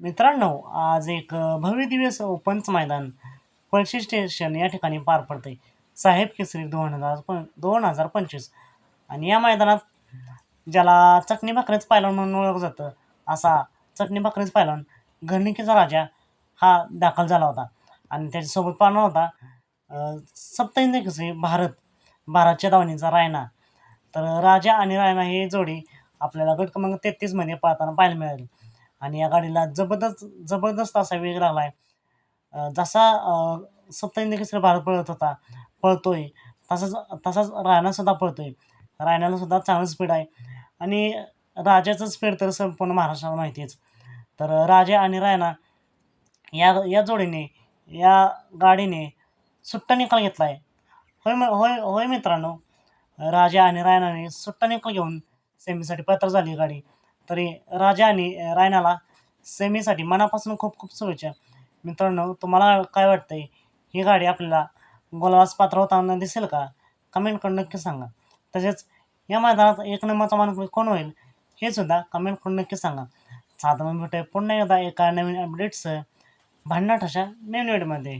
मित्रांनो आज एक भव्य दिवस पंच मैदान पळशी स्टेशन या ठिकाणी पार पडते साहेब केसरी दोन हजार पण दोन हजार पंचवीस. आणि या मैदानात ज्याला चटणी भाकरीच पायलवान म्हणून ओळखलं जातं असा चटणी भाकरीच पायलवान घरणिकेचा राजा हा दाखल झाला होता. आणि त्याच्यासोबत पाळणार होता अ, सप्तहिंद केसरी भारत भारतच्या दावणीचा रायना. तर राजा आणि रायना ही जोडी आपल्याला गट क्रमांक तेहतीसमध्ये पाहताना पाहायला मिळाली. आणि या गाडीला जबरदस्त जबरदस्त असा वेग लागला आहे जसा अ, सप्तहिंद केसरी भारत पळत होता पळतोय. तसाच तसाच रायनासुद्धा पळतोय. रायनाला सुद्धा चांगलं स्पीड आहे. आणि राजाचं स्पीड तर संपूर्ण महाराष्ट्राला माहितीच. तर राजा आणि रायना या या जोडीने या गाडीने सुट्टा निकाल घेतला आहे होय म होय होय मित्रांनो राजा आणि रायनाने सुट्टा निकाल घेऊन सेमीसाठी पात्र झाली गाडी. तरी राजा आणि रायनाला सेमीसाठी मनापासून खूप खूप शुभेच्छा. मित्रांनो तुम्हाला काय वाटतंय? ही गाडी आपल्याला गोलावास पात्र होताना दिसेल का? कमेंट करून नक्की सांगा. तसेच या मैदानात एक नंबरचा मानकरी कोण होईल हे सुद्धा कमेंट करून नक्की सांगा. साधारण भेटूया पुन्हा एकदा एका नवीन अपडेट्स भांडणाट अशा नवीन व्हिडिओमध्ये